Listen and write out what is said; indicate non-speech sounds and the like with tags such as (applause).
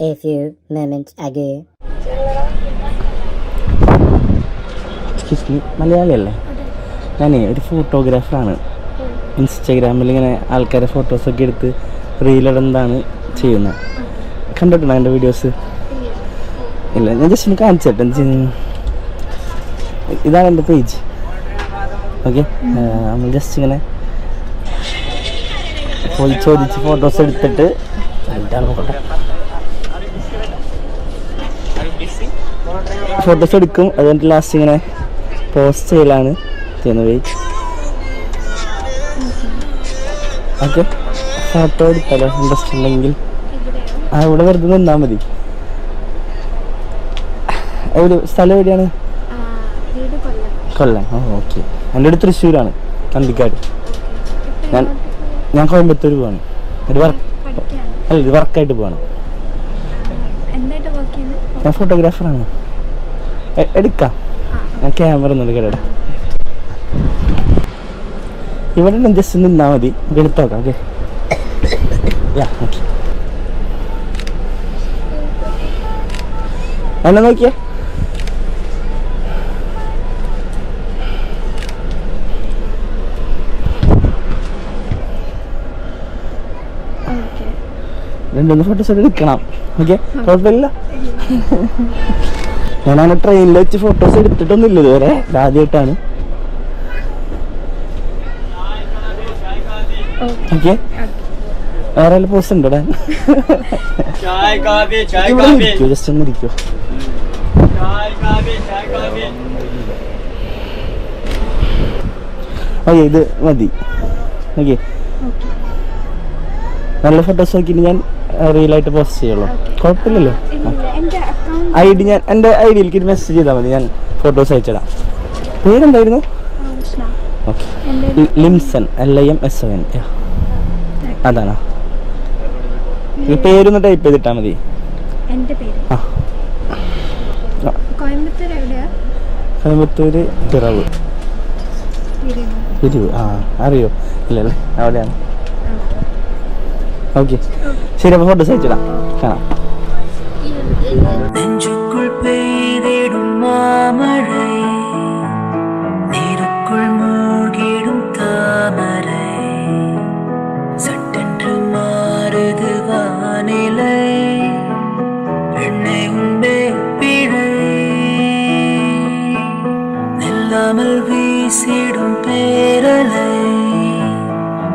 A few moments ago. Excuse me മലയാളിയല്ലേ ഞാനേ ഒരു ഫോട്ടോഗ്രാഫറാണ് ഇൻസ്റ്റഗ്രാമിൽ ഇങ്ങനെ ആൾക്കാരെ ഫോട്ടോസൊക്കെ എടുത്ത് റീലിടുന്നതാണ് ചെയ്യുന്നത്. കണ്ടിട്ടുണ്ടോ എന്റെ വീഡിയോസ് ഇല്ല ഞാൻ ജസ്റ്റ് ഒന്ന് കാണിച്ചിട്ട് ഇതാണ് എന്റെ പേജ് ഓക്കെ നമ്മൾ ജസ്റ്റ് ഇങ്ങനെ പോയി ചോദിച്ച് ഫോട്ടോസ് എടുത്തിട്ട് ഇതാണ് നോക്കട്ടെ ഫോട്ടോസ് എടുക്കും. അതുകൊണ്ട് ലാസ്റ്റ് ഇങ്ങനെ പോസ്റ്റ് ചെയ്യലാണ്. ചെയ്യുന്നത് ഓക്കെ ഫോട്ടോ എടുത്താലോ? ഇൻട്രസ്റ്റ് ഉണ്ടെങ്കിൽ ആ ഇവിടെ വെറുതെ നിന്നാൽ മതി. ഒരു സ്ഥലം എവിടെയാണ്? വീട് കൊല്ലം. ഓ ഓക്കെ എന്റെ അടുത്ത് തൃശ്ശൂരാണ്. കണ്ടിക്കാട് ഞാൻ ഞാൻ കോയമ്പത്തൂർ പോവാണ്. ഒരു വർക്ക് അല്ല ഒരു വർക്കായിട്ട് പോവാണ്. ഞാൻ ഫോട്ടോഗ്രാഫറാണ് എടുക്കാം. ഞാൻ ക്യാമറ ഒന്നും എടുക്കട്ടെ. ഇവിടെ നിന്ന് ജസ്റ്റ് നിന്നാ മതി. എടുത്ത് നോക്കാം ഓക്കെ എന്നെ നോക്കിയേ. രണ്ടൊന്ന് ഫോട്ടോസ് എടുക്കണം ഓക്കെ കുഴപ്പമില്ല. (laughs) ഞാൻ അങ്ങനെ ട്രെയിനിൽ വെച്ച് ഫോട്ടോസ് എടുത്തിട്ടൊന്നുമില്ല ഇതുവരെ. ആദ്യമായിട്ടാണ് ഓക്കെ വേറെ പോസ് ഉണ്ടോ ഇവിടെ ഇരിക്കോ ജസ്റ്റ് ഒന്ന് ഇരിക്കോ. ഓക്കെ ഇത് മതി. ഓക്കെ നല്ല ഫോട്ടോസ് നോക്കിയിട്ട് ഞാൻ റീലായിട്ട് പോസ്റ്റ് ചെയ്യുള്ളൂ. കുഴപ്പമില്ലല്ലോ. ഐ ഡി ഞാൻ എന്റെ ഐ ഡിയിലേക്ക് മെസ്സേജ് ചെയ്താൽ മതി ഞാൻ ഫോട്ടോസ് അയച്ചിടാം പേരെന്തായിരുന്നു? Okay Limson L I M S O N അതാണോ? ഈ പേരൊന്ന് ടൈപ്പ് ചെയ്തിട്ടാ മതി. ആ. കോയമ്പത്തൂർ കോയമ്പത്തൂര് പിറവ്. പിരിവ്. ആ അറിയോ? ഇല്ലല്ലേ അവിടെയാണ്. ഓക്കെ ശരി അപ്പോൾ ഫോട്ടോസ് അയച്ചിടാം കാണാം. நில்லாமல் வீசிடும் பேரலை.